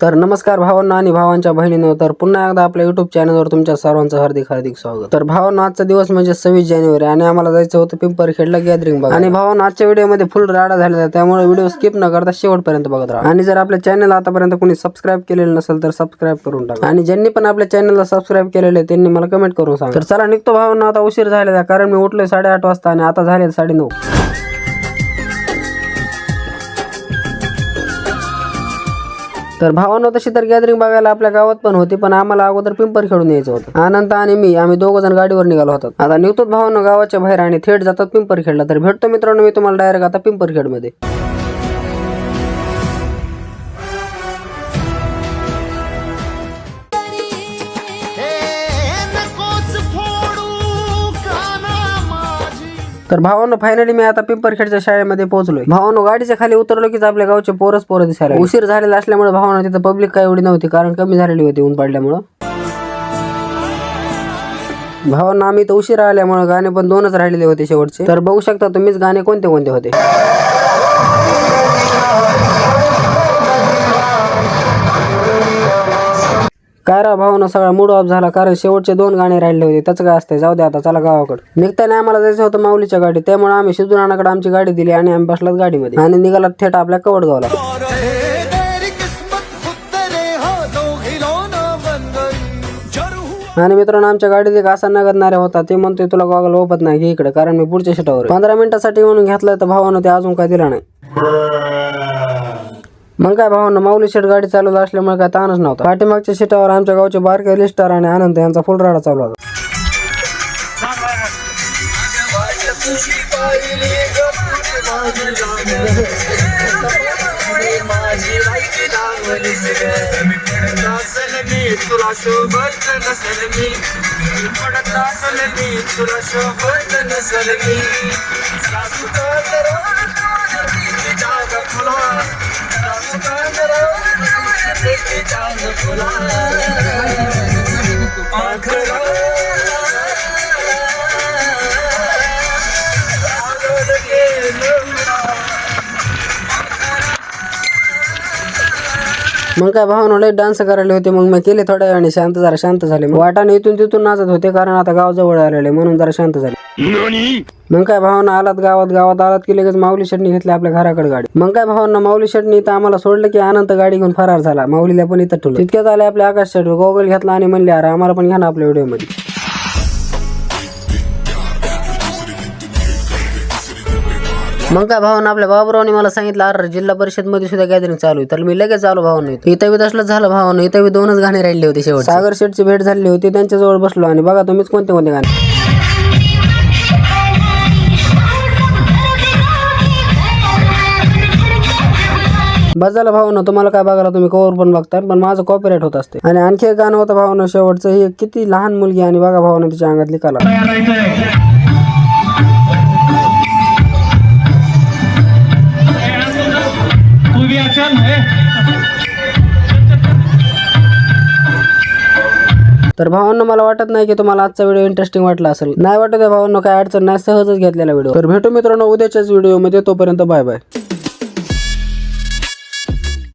तर नमस्कार भावांना आणि भावांच्या बहिणींनो तर पुन्हा एकदा आपल्या युट्यूब चॅनलवर तुमच्या सर्वांचं हार्दिक हार्दिक स्वागत. तर भावांना आजचा दिवस म्हणजे सव्वीस जानेवारी आणि आम्हाला जायचं होतं पिंपरखेडला गॅदरिंग बघा आणि भावांना आजच्या व्हिडिओमध्ये फुल राडा झालेला त्यामुळे व्हिडिओ स्किप न करता शेवटपर्यंत बघत राहा. आणि जर आपल्या चॅनल आतापर्यंत कोणी सबस्क्राईब केलेलं नसेल तर सबस्क्राईब करून टाका. आणि ज्यांनी पण आपल्या चॅनलला सबस्क्राईब केलेले आहे, त्यांनी मला कमेंट करून सांग. तर चला निघतो भावांना आता उशीर झालेला कारण मी उठलोय साडेआठ वाजता आणि आता झाले साडेनऊ. तर भावांनो तशी तर गॅदरिंग बघायला आपल्या गावात पण होती पण आम्हाला अगोदर पिंपर खेळून यायचं होतं. आनंद आणि मी आम्ही दोघ जण गाडीवर निघालो होतो. आता निघतो भावांनो गावाच्या बाहेर आणि थेट जातात पिंपर खेळला तर भेटतो मित्रांनो मी तुम्हाला डायरेक्ट आता पिंपरमध्ये तर भावांनो फायनली मी आता पिंपरखेडच्या शाळेमध्ये पोहोचलोय. भावांनो गाडीच्या खाली उतरलो की आपल्या गावचे पोरच पोरं दिसायला उशीर झालेला असल्यामुळे भावानं तिथं पब्लिक काय एवढी नव्हती कारण कमी झालेली होती ऊन पडल्यामुळं. भावांना आम्ही तर उशीर आल्यामुळे गाणे पण दोनच राहिलेले होते शेवटचे. तर बघू शकता तुम्हीच गाणे कोणते कोणते होते. काय राव भावना सगळा मूड ऑफ झाला कारण शेवटचे दोन गाणे राहिले होते त्याचं काय असतंय? जाऊ दे आता चला गावाकडे. निघताना आम्हाला जायचं होतं माऊलीच्या गाडी त्यामुळे आम्ही सिद्धूनानाकडे आमची गाडी दिली आणि आम्ही बसलात गाडीमध्ये. आणि निघाला थेट आपल्या कवडगावला. आणि मित्रांनो आमच्या गाडीत एक असा नगदणारे होता ते म्हणतोय तुला गॉगल ओपत नाही इकडे कारण मी पुढच्या शिटावर पंधरा मिनिटासाठी म्हणून घेतलाय तर भावानं ते अजून काय दिला नाही. मग काय भावांना माऊली शेट गाडी चालवत असल्यामुळे काय ताणच नव्हता. पाठीमागच्या सीटावर आमच्या गावचे बारके लिस्टर आणि आनंद यांचा फुलराडा चालू होता. तुला सोबत नसल मी पडत असल मी तुला सोबत नसल मी जाग तर जाग फुला life. मग काय भावानं लय डान्स करायला होते मग मी केले थोड्या वेळाने शांत जरा शांत झाले. मग वाटाने इथून तिथून नाचत होते कारण आता गाव जवळ आलेले म्हणून जरा शांत झाले. मग काय भावना आलात गावात गावात आलात की लगेच माऊली शेटणी घेतली आपल्या घराकडे गाडी. मग काय भावना माऊली शेटणी तर आम्हाला सोडलं की अनंत गाडी घेऊन फरार झाला. माऊलीला पण इथं ठेवलं. तितक्यात आले आपल्या आकाश शेट गोगल घेतला आणि म्हणले अरे आम्हाला पण घ्या ना आपल्या व्हिडिओ मग काय भावना आपल्या बाबुरावने मला सांगितलं अरे जिल्हा परिषदमध्ये सुद्धा गॅदरिंग चालू आहे. तर मी लगेच आलो भावानं इथं. इथं बी झालं भावना. इथं बी दोनच गाणे राहिले होते शेवट सागर शेटची भेट झाली होती त्यांच्याजवळ बसलो आणि बघा तुम्हीच कोणते कोणते गाणे. बजायला भावना. तुम्हाला काय बघायला तुम्ही कवर पण बघता पण माझं कॉपीराईट होत असते. आणि आणखी एक गाणं होतं भावना शेवटचं. हे किती लहान मुलगी आणि बघा भावना तिच्या अंगातली कला. तर भावांनो मला वाटत नाही की तुम्हाला आजचा व्हिडिओ इंटरेस्टिंग वाटला असेल. नाही वाटत आहे भावांनो काय अडचण नाही सहजच घेतलेला व्हिडिओ. तर भेटू मित्रांनो उद्याच्याच व्हिडिओमध्ये तोपर्यंत बाय बाय